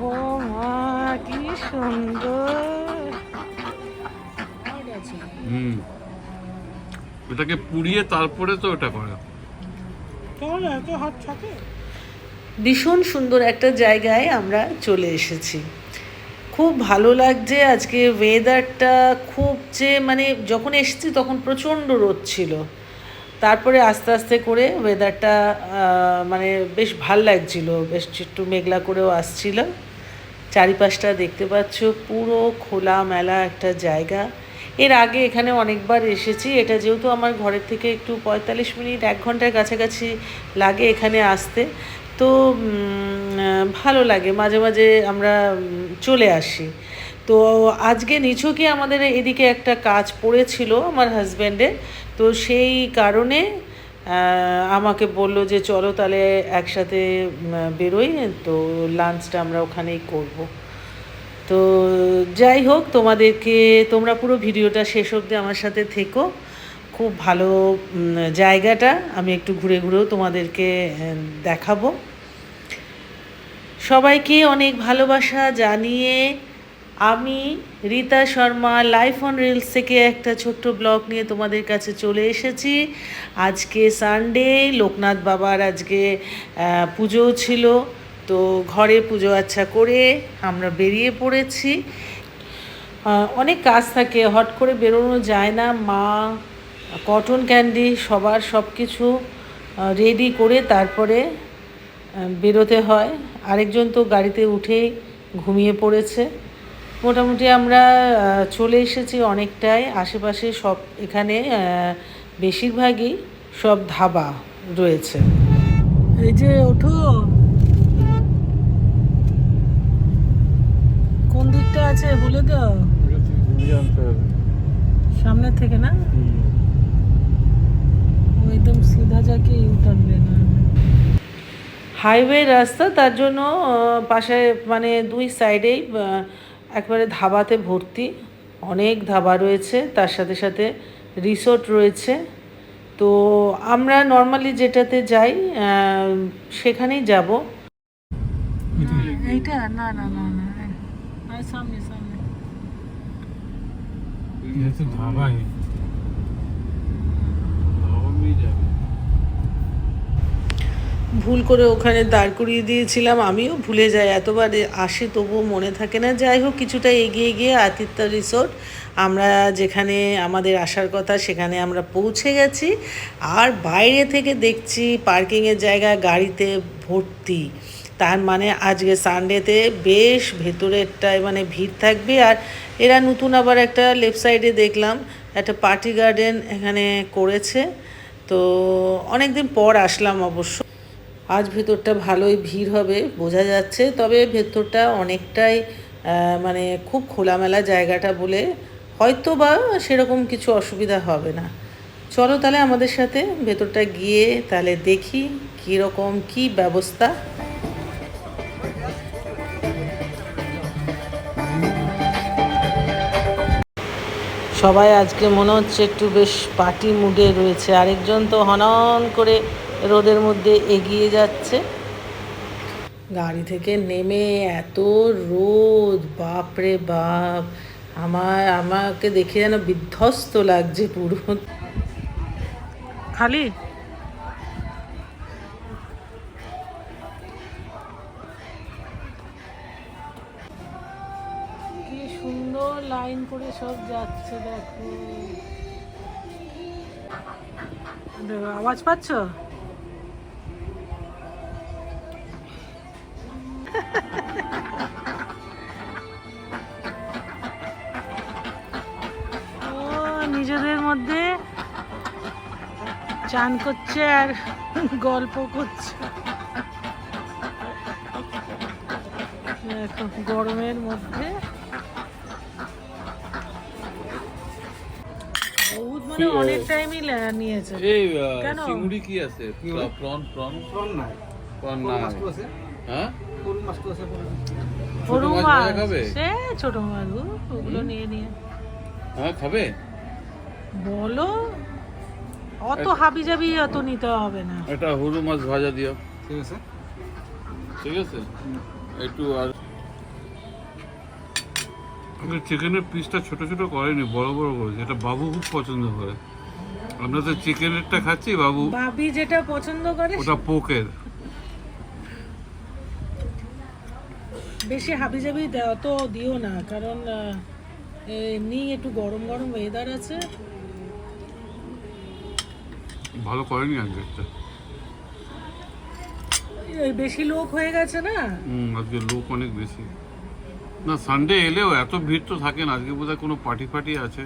ও মা কি সুন্দর। হুম। ওটাকে পুড়িয়ে তারপরে তো ওটা করে। কেমন এত হাত থাকে? ভীষণ সুন্দর একটা জায়গায় আমরা চলে এসেছি। খুব ভালো লাগছে আজকে ওয়েদারটা খুব যে মানে যখন এসেছি তখন প্রচণ্ড রোদ ছিল। তারপরে আস্তে আস্তে করে ওয়েদারটা মানে বেশ ভালো লাগছিল, বেশ একটু মেঘলা করেও আসছিল। চারিপাশটা দেখতে পাচ্ছ, পুরো খোলা মেলা একটা জায়গা। এর আগে এখানে অনেকবার এসেছি, এটা যেহেতু আমার ঘরের থেকে একটু পঁয়তাল্লিশ মিনিট, এক ঘণ্টার কাছাকাছি লাগে এখানে আসতে। তো ভালো লাগে, মাঝে মাঝে আমরা চলে আসি। তো আজকে নিছকই আমাদের এদিকে একটা কাজ পড়েছিল আমার হাজব্যান্ডের তো সেই কারণে আমাকে বলল যে চলো তাহলে একসাথে বেরোই, তো লাঞ্চটা আমরা ওখানেই করব। তো যাই হোক, তোমাদেরকে, তোমরা পুরো ভিডিওটা শেষ অবধি আমার সাথে থেকো। খুব ভালো জায়গাটা। আমি একটু ঘুরে ঘুরেও তোমাদেরকে দেখাবো। সবাইকে অনেক ভালোবাসা জানিয়ে আমি, Rita Sharma life on reels থেকে একটা ছোট্ট ব্লগ নিয়ে তোমাদের কাছে চলে এসেছি। আজকে সানডে লোকনাথ বাবার আজকে পুজোও ছিল। তো ঘরে পুজো আচ্ছা করে আমরা বেরিয়ে পড়েছি। অনেক কাজ থাকে, হট করে বেরোনো যায় না। মা, কটন ক্যান্ডি, সবার সব কিছু রেডি করে তারপরে বেরোতে হয়। আরেকজন তো গাড়িতে উঠেই ঘুমিয়ে পড়েছে। মোটামুটি আমরা চলে এসেছি অনেকটাই। আশেপাশে সব এখানে বেশিরভাগই সব ধাবা রয়েছে। এই যে ওঠো। কোন দিকটা আছে বলে দাও। সামনে থেকে না? একদম সিধা যাকে ইউটার্ন না। হাইওয়ে রাস্তা, তার জন্য পাশে মানে দুই সাইডেই একবারে ধাবাতে ভর্তি অনেক ধাবা রয়েছে তার সাথে সাথে রিসোর্ট রয়েছে। তো আমরা নর্মালি যেটাতে যাই সেখানেই যাব। এইটা না না না না হ্যাঁ। সামনে সামনে। ধাবা ধাবা যাবে। ভুল করে ওখানে দাঁড় করিয়ে দিয়েছিলাম। আমিও ভুলে যাই, এতবার আসে তবুও মনে থাকে না। যাই হোক, কিছুটা এগিয়ে গিয়ে আতিথ্য রিসোর্ট, আমরা যেখানে আমাদের আসার কথা সেখানে আমরা পৌঁছে গেছি। আর বাইরে থেকে দেখছি পার্কিংয়ের জায়গা গাড়িতে ভর্তি। তার মানে আজকে সানডেতে বেশ ভেতরেরটায় মানে ভিড় থাকবে। আর এরা নতুন আবার একটা লেফট সাইডে দেখলাম, একটা পার্টি গার্ডেন এখানে করেছে। তো অনেক দিন পর আসলাম অবশ্য। আজ ভেতরটা ভালোই ভিড় হবে, বোঝা যাচ্ছে। তবে ভেতরটা অনেকটাই মানে খুব খোলামেলা জায়গাটা বলে হয়তো বা সেরকম কিছু অসুবিধা হবে না। চলো তাহলে আমাদের সাথে ভেতরটা গিয়ে তাহলে দেখি কীরকম কী ব্যবস্থা। সবাই আজকে মনে হচ্ছে একটু বেশ পার্টি মুডে রয়েছে। আরেকজন তো হনন করে রোদের মধ্যে এগিয়ে যাচ্ছে। গাড়ি থেকে নেমে এত রোদ বাপরে বাপ। আমার আমাকে দেখে যেন বিধ্বস্ত লাগছে পুরো। খালি? কি সুন্দর লাইন করে সব যাচ্ছে দেখো। দেখো, আওয়াজ পাচ্ছ? নিজেদের মধ্যে চান করছে আর গল্প করছে। দেখো গরমের মধ্যে। বহুত মানে অনেক টাইমই নিয়েছে। এই কেন? চিংড়ি কি আছে? Prawn prawn? প্রন নাই। প্রন নাই। হ্যাঁ? সরু মাছ মাছ। খাবে? সে ছোট মাছ ওগুলো নিয়ে নিয়ে। হ্যাঁ খাবে? বলো অত হাবি জাবি অত নিতে হবে না। এটা হরু মাছ ভাজা দিও। ঠিক আছে। একটু আর চিকেনের পিসটা ছোট ছোট করেনি বড় বড় করেছে। এটা বাবু খুব পছন্দ করে। আমরা তো চিকেনেরটা খাচ্ছি বাবু বাবি যেটা পছন্দ করে ওটা পোকের। বেশি হাবি জাবি অত দিও না কারণ এমনি একটু গরম গরম ওয়েদার আছে। ভালো করেনি আজকে এই বেশি লোক হয়ে গেছে না? হুম আজকে লোক অনেক বেশি। না সানডে এলেও এত ভিড় তো থাকে না আজকে বোধহয় কোনো পার্টি ফার্টি আছে।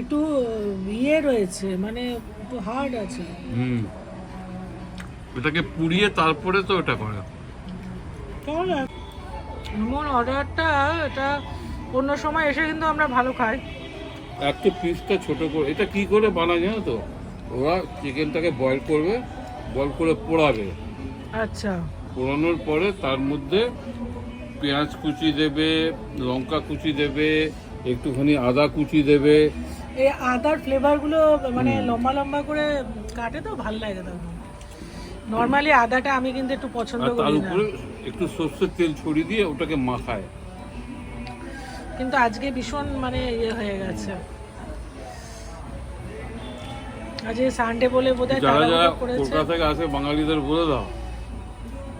একটু ইয়ে রয়েছে মানে একটু হার্ড আছে। হুম। এটাকে পুড়িয়ে তারপরে তো ওটা করে। আমার অর্ডারটা এটা অন্য সময় এসে কিন্তু আমরা ভালো খাই। একটু পিসটা ছোট করে এটা কি করে বানায় জানো তো? ওরা চিকেনটাকে বয়েল করবে বয়েল করে পোড়াবে। আচ্ছা। পোড়ানোর পরে তার মধ্যে পেঁয়াজ কুচি দেবে লঙ্কা কুচি দেবে একটুখানি আদা কুচি দেবে। এই আদার ফ্লেভারগুলো মানে লম্বা লম্বা করে কাটে তো ভালো লাগে তখন। নর্মালি আদাটা আমি কিন্তু একটু পছন্দ আর তার করি না। উপরে একটু সর্ষের তেল ছড়িয়ে দিয়ে ওটাকে মাখায়। কিন্তু আজকে ভীষণ মানে ইয়ে হয়ে গেছে। আজকে সানডে বলে বোধহয় যারা যারা তাড়াহুড়ো করেছে। কলকাতা থেকে আসে বাঙালিদের বলে দাও।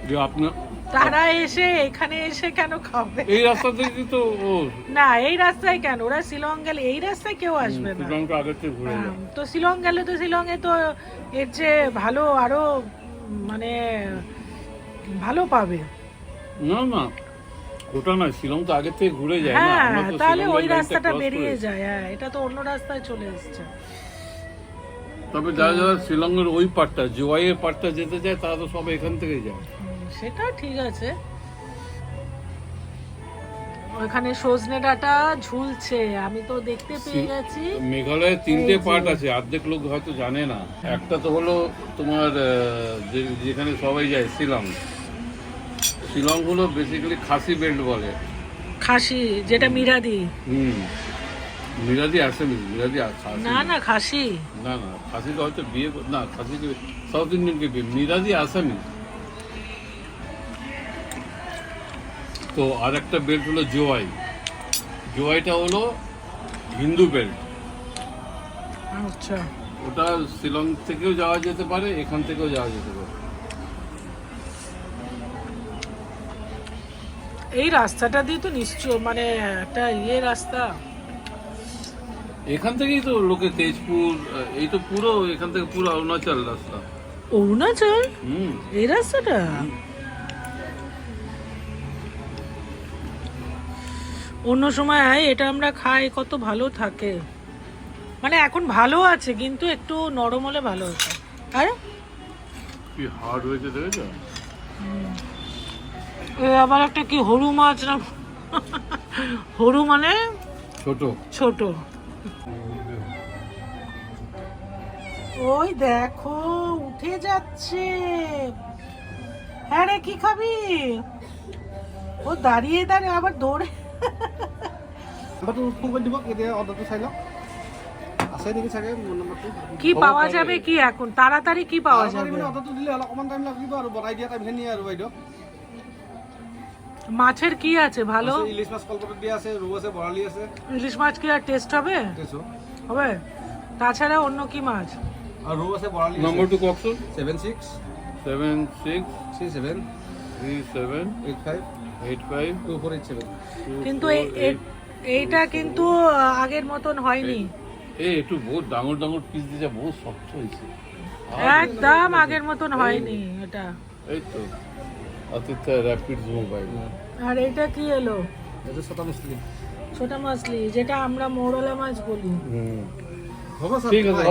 যে আপনার তারা এসে এখানে এসে কেন খাবে? এই রাস্তা থেকে তো ও। না এই রাস্তায় কেন? ওরা শিলং গেলে এই রাস্তায় কেউ আসবে না। সুতরাংটা আগের থেকে ঘুরে হ্যাঁ, তো শিলং গেলে তো শিলংয়ে তো এর চেয়ে ভালো আরও মানে ভালো পাবে। না না ওটা না শিলং তো আগে থেকে ঘুরে যায় না হ্যাঁ তাহলে ওই রাস্তাটা বেরিয়ে যায় হ্যাঁ এটা তো অন্য রাস্তায় চলে এসছে। তবে যারা যারা শিলংয়ের ওই পার্টটা জোয়াইয়ের পার্টটা যেতে চায় তারা তো সব এখান থেকে যায়। সেটা ঠিক আছে। ওখানে সজনে ডাটা ঝুলছে আমি তো দেখতে পেয়ে গেছি। মেঘালয়ে তিনটে পার্ট আছে অর্ধেক লোক হয়তো জানে না। একটা তো হলো তোমার যেখানে সবাই যায় শিলং। শিলং হলো বেসিক্যালি খাসি বেল্ট বলে। খাসি যেটা মিরাদি। হুম। মিরাদি আসামি মিরাদি খাসি। না না খাসি। না না খাসিকে হয়তো বিয়ে না খাসিকে সাউথ ইন্ডিয়ানকে বিয়ে মিরাজি আসামি। তো আর একটা বেল্ট হলো জোয়াই। জোয়াইটা হলো হিন্দু বেল্ট আচ্ছা। ওটা শিলং থেকেও যাওয়া যেতে পারে এখান থেকেও যাওয়া যেতে পারে। এই রাস্তাটা দিয়ে তো নিশ্চয় মানে একটা ইয়ে রাস্তা। এখান থেকেই তো লোকে তেজপুর এই তো পুরো এখান থেকে পুরো অরুণাচল রাস্তা। অরুণাচল? হুম। এই রাস্তাটা? অন্য সময় এটা আমরা খাই কত ভালো থাকে। মানে এখন ভালো আছে কিন্তু একটু নরম হলে ভালো হতো। আরে? কি হার্ড হয়েছে দেখেছ? আবার একটা কি হরু মাছ না হরু মানে? ছোট। ছোট। ওই দেখো উঠে যাচ্ছে। হ্যাঁ রে কি খাবি? ও দাঁড়িয়ে দাঁড়িয়ে আবার দৌড়ে নাম্বাৰটো ফোন কৰি দিব কেতিয়া অৰ্ডাৰটো চাই লওক আছে নেকি চাগে মোৰ নম্বৰটো কি পাওয়া যাবে কি এখন? তাড়াতাড়ি কি পাওয়া যাবে? মানে অৰ্ডাৰটো দিলে হ'ল অকণমান টাইম লাগিব আৰু বনাই দিয়া টাইমখিনি আৰু বাইদেউ। মাছের কি আছে? ভালো? ইলিছ মাছ কলপাতত দিয়া আছে ৰৌ আছে বৰালি আছে। ইলিশ মাছ কি আর টেস্ট হবে? দেখিছোঁ হবে। তাছাড়া অন্য কি মাছ? আৰু ৰৌ আছে বৰালি নম্বরটু কখন seven six seven six three seven three seven five eight five কিন্তু এইটা কিন্তু আগের মতন হয়নি। এই একটু বহুত ডাঙর ডাঙর পিস দিয়েছে বহুত শক্ত হয়েছে। একদম আগের মতন হয়নি এটা। এই তো। আতিথ্য র্যাপিড মোবাইল আর এটা কি এলো? এইটো ছটা মুছলি ছোট মাছলি যেটা আমরা মৌরলা মাছ বলি। হুম। ঠিক আছে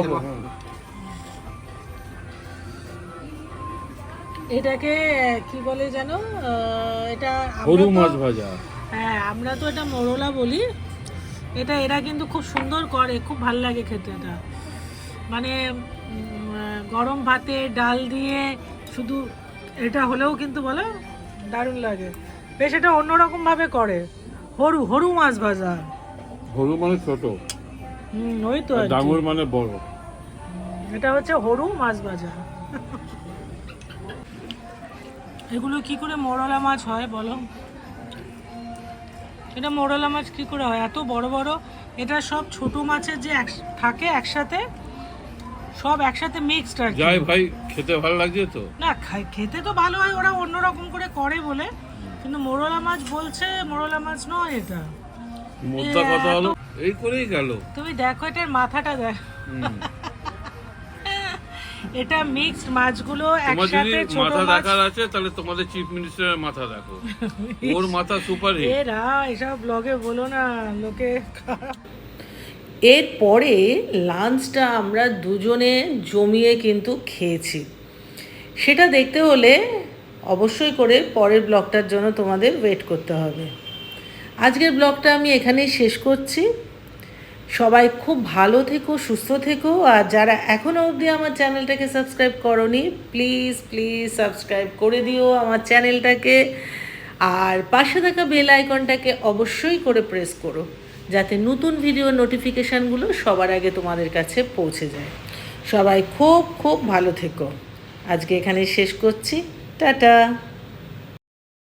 এটাকে কি বলে জানো এটা আমরা হরু মাছ ভাজা। হ্যাঁ আমরা তো এটা মরলা বলি। এটা এরা কিন্তু খুব সুন্দর করে খুব ভালো লাগে খেতে এটা। মানে গরম ভাতে ডাল দিয়ে শুধু এটা হলেও কিন্তু বলো দারুণ লাগে। বেশ এটা অন্যরকম ভাবে করে। হরু হরু মাছ ভাজা। হরু মানে ছোট। হুম ওই তো ডাঙর মানে বড়। এটা হচ্ছে হরু মাছ ভাজা। এগুলো কি করে মোরলা মাছ হয় বলো? এটা মোরলা মাছ কি করে হয়? এত বড় বড় এটা সব ছোট মাছের যে থাকে একসাথে সব একসাথে মিক্সড আর। যাই ভাই খেতে ভালো লাগছে তো? না খাই- খেতে তো ভালো হয় ওরা অন্যরকম করে করে বলে। কিন্তু মোরলা মাছ বলছে মোরলা মাছ নয় এটা। মোদ্দা কথা হলো এই করেই গেল। তুমি দেখো এটার মাথাটা দেখ। এটা মিক্সড মাছগুলো একসাথে ছোট মাথা মাছ। দেখার আছে তাহলে তোমাদের চিফ মিনিস্টারের মাথা দেখো। ওর মাথা সুপার হিট এরা এসব ব্লগে বলো না লোকে এরপরে লাঞ্চটা আমরা দুজনে জমিয়ে কিন্তু খেয়েছি। সেটা দেখতে হলে অবশ্যই করে পরের ব্লগটার জন্য তোমাদের ওয়েট করতে হবে। আজকের ব্লগটা আমি এখানেই শেষ করছি। সবাই খুব ভালো থেকো, সুস্থ থেকো। আর যারা এখনও অবধি আমার চ্যানেলটাকে সাবস্ক্রাইব করনি প্লিজ প্লিজ সাবস্ক্রাইব করে দিও আমার চ্যানেলটাকে। আর পাশে থাকা বেল আইকনটাকে অবশ্যই করে প্রেস করো, যাতে নতুন ভিডিও নোটিফিকেশানগুলো সবার আগে তোমাদের কাছে পৌঁছে যায়। সবাই খুব খুব ভালো থেকো। আজকে এখানে শেষ করছি। টাটা!